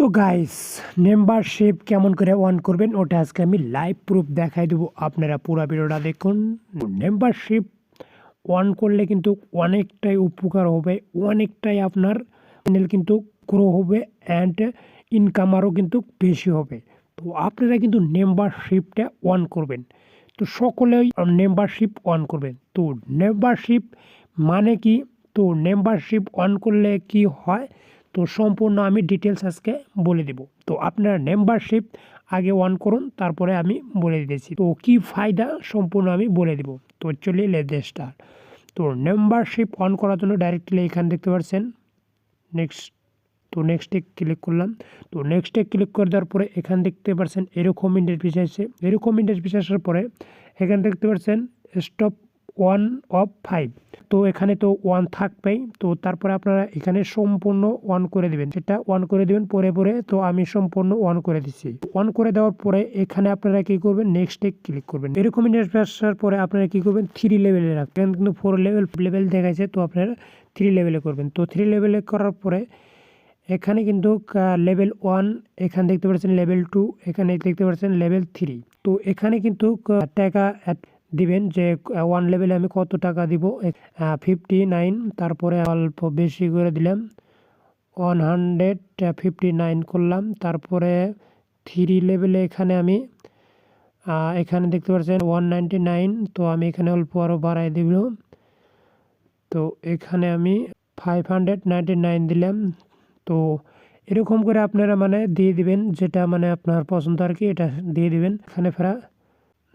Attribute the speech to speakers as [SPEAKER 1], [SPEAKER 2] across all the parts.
[SPEAKER 1] So guys membership কেমন করে on করবেন ওটা আজকে আমি লাইভ প্রুফ দেখাই দেবো। আপনারা পুরো ভিডিওটা দেখুন। মেম্বারশিপ অন করলে কিন্তু অনেকটাই উপকার হবে, অনেকটাই আপনার চ্যানেল কিন্তু গ্রো হবে অ্যান্ড ইনকাম আরও কিন্তু বেশি হবে। তো আপনারা কিন্তু মেম্বারশিপটা অন করবেন। তো সকলেই মেম্বারশিপ অন করবেন। তো মেম্বারশিপ মানে কি? তো মেম্বারশিপ অন করলে কি হয়? তো সম্পূর্ণ আমি ডিটেলস আজকে বলে দেব। তো আপনারা মেম্বারশিপ আগে অন করুন, তারপরে আমি বলে দিতেছি। তো কি ফায়দা সম্পূর্ণ আমি বলে দেব। তো চলে লেটস স্টার্ট তো মেম্বারশিপ অন করার জন্য ডাইরেক্টলি এখানে দেখতে পাচ্ছেন। নেক্সট তো নেক্সটে ক্লিক করলাম। তো নেক্সটে ক্লিক করে দেওয়ার পরে এখানে দেখতে পাচ্ছেন, এরকম ইন্টারফেস আসছে। এরকম ইন্টারফেস আসার পরে এখানে দেখতে পাচ্ছেন স্টপ ওয়ান অফ ফাইভ তো এখানে তো ওয়ান থাকবেই। তো তারপরে আপনারা এখানে সম্পূর্ণ অন করে দিবেন। সেটা অন করে দিবেন, পরে পরে তো আমি সম্পূর্ণ অন করে দিচ্ছি। অন করে দেওয়ার পরে এখানে আপনারা কি করবেন? নেক্সটে ক্লিক করবেন। এরকম ইন্টারফেস আসার পরে আপনারা কি করবেন? থ্রি লেভেলে রাখবেন কিন্তু ফোর লেভেল লেভেল দেখাচ্ছে তো আপনারা থ্রি লেভেলে করবেন। তো থ্রি লেভেলে করার পরে এখানে কিন্তু লেভেল ওয়ান এখানে দেখতে পাচ্ছেন লেভেল টু এখানে দেখতে পাচ্ছেন লেভেল থ্রি তো এখানে কিন্তু টাকা দিবেন যে ওয়ান লেভেলে আমি কত টাকা দিব? ফিফটি নাইন তারপরে অল্প বেশি করে দিলাম ওয়ান হান্ড্রেড ফিফটি নাইন করলাম, তারপরে থ্রি লেভেলে এখানে আমি এখানে দেখতে পাচ্ছেন ওয়ান নাইনটি নাইন তো আমি এখানে অল্প আরও বাড়াই দিব। তো এখানে আমি ফাইভ হান্ড্রেড নাইনটি নাইন দিলাম। তো এরকম করে আপনারা মানে দিয়ে দিবেন, যেটা মানে আপনার পছন্দ আর কি, এটা দিয়ে দিবেন। এখানে ফেরা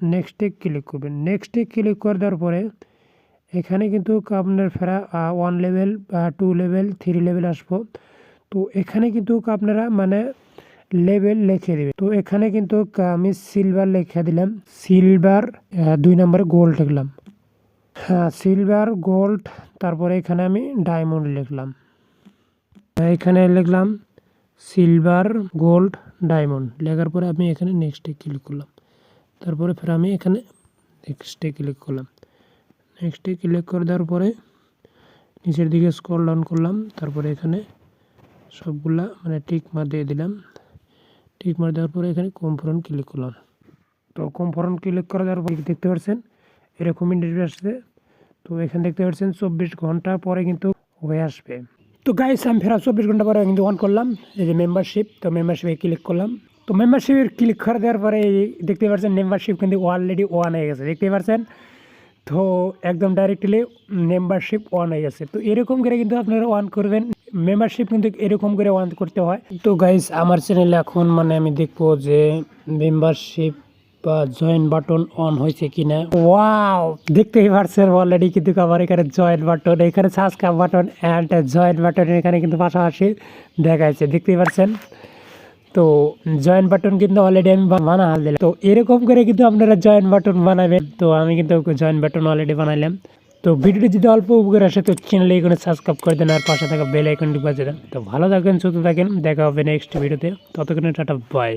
[SPEAKER 1] নেক্সটে ক্লিক করবেন। নেক্সটে ক্লিক করে দেওয়ার পরে এখানে কিন্তু আপনার ফেরা one level two level three level আসব। তো এখানে কিন্তু আপনারা মানে লেভেল লিখে দেবে তো এখানে কিন্তু আমি সিলভার লিখে দিলাম। সিলভার দুই নম্বরে গোল্ড লিখলাম। হ্যাঁ সিলভার গোল্ড তারপরে এখানে আমি ডায়মন্ড লিখলাম। এখানে লিখলাম সিলভার গোল্ড ডায়মন্ড লেখার পরে আমি এখানে নেক্সটে ক্লিক করলাম। তারপরে ফের আমি এখানে নেক্সটে ক্লিক করলাম। নেক্সটে ক্লিক করে দেওয়ার পরে নিচের দিকে স্ক্রল ডাউন করলাম। তারপরে এখানে সবগুলা মানে টিক মার দিয়ে দিলাম। টিক মার দেওয়ার পরে এখানে কমফোরন ক্লিক করলাম। তো কমফোরন ক্লিক করে দেওয়ার পরে দেখতে পাচ্ছেন, এরকম ইন্টারভিউ আসছে। তো এখানে দেখতে পাচ্ছেন, চব্বিশ ঘণ্টা পরে কিন্তু হয়ে আসবে। তো গাইস আমি ফেরা চব্বিশ ঘণ্টা পরে কিন্তু অন করলাম। এই যে মেম্বারশিপ তো মেম্বারশিপে ক্লিক করলাম। তো মেম্বারশিপের ক্লিক করে দেওয়ার পরে দেখতে পাচ্ছেন মেম্বারশিপ কিন্তু অলরেডি ওয়ান হয়ে গেছে। দেখতে পাচ্ছেন? তো একদম ডাইরেক্টলি মেম্বারশিপ অন হয়ে গেছে। তো এরকম করে কিন্তু আপনারা অন করবেন। মেম্বারশিপ কিন্তু এরকম করে অন করতে হয়। তো গাইস আমার চ্যানেলে এখন মানে আমি দেখব যে মেম্বারশিপ বা জয়েন বাটন অন হয়েছে কিনা। ওয়াও দেখতেই পারছেন অলরেডি কিন্তু আমার এখানে জয়েন বাটন এখানে subscribe button and join button এখানে কিন্তু পাশাপাশি দেখাচ্ছে দেখতেই পারছেন তো জয়েন বাটন কিন্তু অলরেডি আমি বানা হাল দিলাম। তো এরকম করে কিন্তু আপনারা জয়েন বাটন বানাবেন। তো আমি কিন্তু জয়েন বাটন অলরেডি বানাইলাম। তো ভিডিওটি যদি অল্প উপকার আসে, তো চ্যানেল এখানে সাবস্ক্রাইব করে দেন আর পাশে থাকা বেল আইকনটি বাজে দেন। তো ভালো থাকেন, সুস্থ থাকেন। দেখা হবে নেক্সট ভিডিওতে। ততক্ষণে টাটা বাই